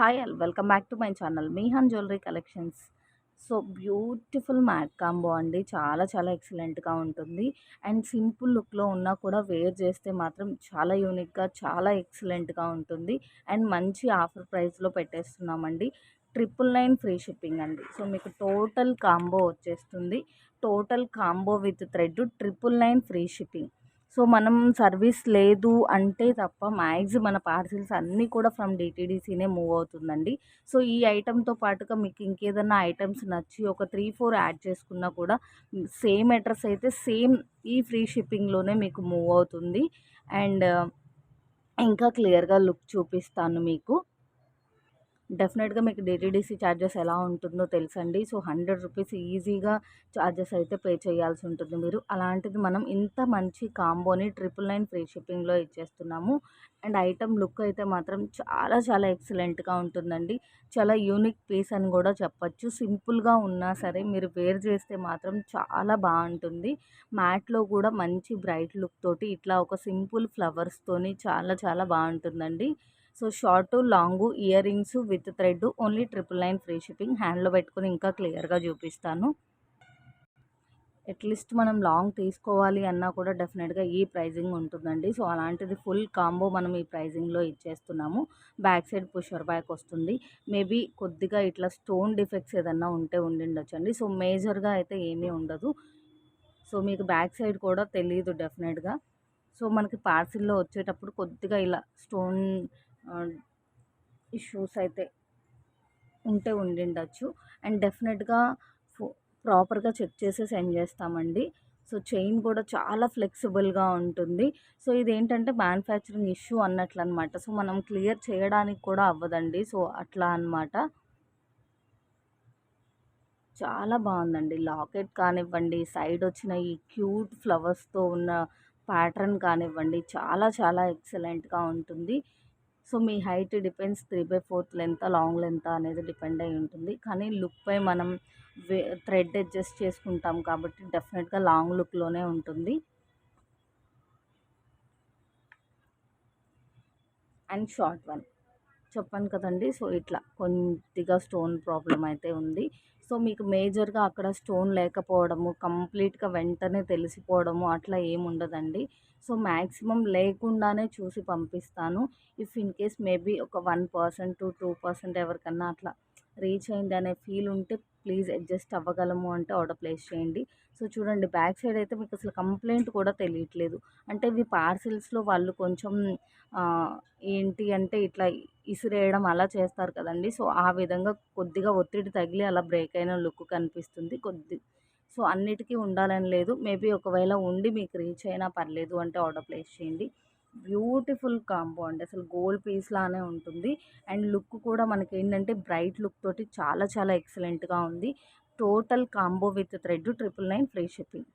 Hi all welcome back to my channel మీహాన్ jewellery collections so beautiful matte combo అండి. చాలా చాలా ఎక్సలెంట్గా ఉంటుంది. అండ్ సింపుల్ లుక్లో ఉన్నా కూడా వేర్ చేస్తే మాత్రం చాలా యూనిక్గా చాలా ఎక్సలెంట్గా ఉంటుంది. అండ్ మంచి ఆఫర్ ప్రైస్లో పెట్టేస్తున్నామండి. ట్రిపుల్ నైన్ ఫ్రీ షిప్పింగ్ అండి. సో మీకు టోటల్ కాంబో వచ్చేస్తుంది. Total combo with thread triple nine free shipping so మనం సర్వీస్ లేదు అంటే తప్ప మ్యాక్సిమం మన పార్సిల్స్ అన్నీ కూడా ఫ్రమ్ డిటీడీసీనే మూవ్ అవుతుందండి. సో ఈ ఐటెంతో పాటుగా మీకు ఇంకేదన్నా ఐటమ్స్ నచ్చి ఒక త్రీ ఫోర్ యాడ్ చేసుకున్నా కూడా సేమ్ అడ్రస్ అయితే సేమ్ ఈ ఫ్రీ షిప్పింగ్లోనే మీకు మూవ్ అవుతుంది. అండ్ ఇంకా క్లియర్గా లుక్ చూపిస్తాను మీకు. డెఫినెట్గా మీకు డిటీడీసీ ఛార్జెస్ ఎలా ఉంటుందో తెలుసండి. సో హండ్రెడ్ రూపీస్ ఈజీగా ఛార్జెస్ అయితే పే చేయాల్సి ఉంటుంది మీరు. అలాంటిది మనం ఇంత మంచి కాంబోని ట్రిపుల్ నైన్ ఫ్రీ షిప్పింగ్లో ఇచ్చేస్తున్నాము. అండ్ ఐటమ్ లుక్ అయితే మాత్రం చాలా చాలా ఎక్సలెంట్గా ఉంటుందండి. చాలా యూనిక్ పీస్ అని కూడా చెప్పచ్చు. సింపుల్గా ఉన్నా సరే మీరు వేర్ చేస్తే మాత్రం చాలా బాగుంటుంది. మ్యాట్లో కూడా మంచి బ్రైట్ లుక్ తోటి ఇట్లా ఒక సింపుల్ ఫ్లవర్స్తోని చాలా చాలా బాగుంటుందండి. So short long ear rings with thread only triple nine free shipping. హ్యాండ్లో పెట్టుకుని ఇంకా క్లియర్గా చూపిస్తాను. అట్లీస్ట్ మనం లాంగ్ తీసుకోవాలి అన్నా కూడా డెఫినెట్గా ఈ ప్రైజింగ్ ఉంటుందండి. సో అలాంటిది ఫుల్ కాంబో మనం ఈ ప్రైజింగ్లో ఇచ్చేస్తున్నాము. బ్యాక్ సైడ్ పుషర్ బ్యాక్ వస్తుంది. మేబీ కొద్దిగా ఇట్లా స్టోన్ డిఫెక్ట్స్ ఏదన్నా ఉంటే ఉండిండొచ్చండి. సో మేజర్గా అయితే ఏమీ ఉండదు. సో మీకు బ్యాక్ సైడ్ కూడా తెలియదు డెఫినెట్గా. సో మనకి పార్సిల్లో వచ్చేటప్పుడు కొద్దిగా ఇలా స్టోన్ ఇష్యూస్ అయితే ఉంటే ఉండిండొచ్చు. అండ్ డెఫినెట్గా ప్రాపర్గా చెక్ చేసి సెండ్ చేస్తామండి. సో చైన్ కూడా చాలా ఫ్లెక్సిబుల్గా ఉంటుంది. సో ఇదేంటంటే మ్యానుఫ్యాక్చరింగ్ ఇష్యూ అన్నట్లు అనమాట సో మనం క్లియర్ చేయడానికి కూడా అవ్వదండి. సో అట్లా అనమాట చాలా బాగుందండి. లాకెట్ కానివ్వండి సైడ్ వచ్చిన ఈ క్యూట్ ఫ్లవర్స్తో ఉన్న ప్యాటర్న్ కానివ్వండి చాలా చాలా ఎక్సలెంట్గా ఉంటుంది. So me height depends three by fourth length long length అనేది డిపెండ్ అయి ఉంటుంది. కానీ లుక్పై మనం థ్రెడ్ అడ్జస్ట్ చేసుకుంటాం కాబట్టి డెఫినెట్గా లాంగ్ లుక్లోనే ఉంటుంది. And short one. చెప్పాను కదండి. సో ఇట్లా కొద్దిగా స్టోన్ ప్రాబ్లం అయితే ఉంది. సో మీకు మేజర్గా అక్కడ స్టోన్ లేకపోవడము కంప్లీట్గా వెంటనే తెలిసిపోవడము అట్లా ఏముండదండి సో మ్యాక్సిమం లేకుండానే చూసి పంపిస్తాను. ఇఫ్ ఇన్ కేస్ మేబీ ఒక one percent to two percent ఎవరికన్నా అట్లా రీచ్ అయింది అనే ఫీల్ ఉంటే ప్లీజ్ అడ్జస్ట్ అవ్వగలము అంటే ఆర్డర్ ప్లేస్ చేయండి. సో చూడండి బ్యాక్ సైడ్ అయితే మీకు అసలు కంప్లైంట్ కూడా తెలియట్లేదు. అంటే ఇవి పార్సిల్స్లో వాళ్ళు కొంచెం ఏంటి అంటే ఇట్లా ఇసిరేయడం అలా చేస్తారు కదండి. సో ఆ విధంగా కొద్దిగా ఒత్తిడి తగిలి అలా బ్రేక్ అయిన లుక్ కనిపిస్తుంది కొద్ది. సో అన్నిటికీ ఉండాలని లేదు. మేబీ ఒకవేళ ఉండి మీకు రీచ్ అయినా పర్లేదు అంటే ఆర్డర్ ప్లేస్ చేయండి. బ్యూటిఫుల్ కాంబో అండి. అసలు గోల్డ్ పీస్ లానే ఉంటుంది. అండ్ లుక్ కూడా మనకి ఏంటంటే బ్రైట్ లుక్ తోటి చాలా చాలా ఎక్సలెంట్గా ఉంది. Total combo with thread triple nine free shipping.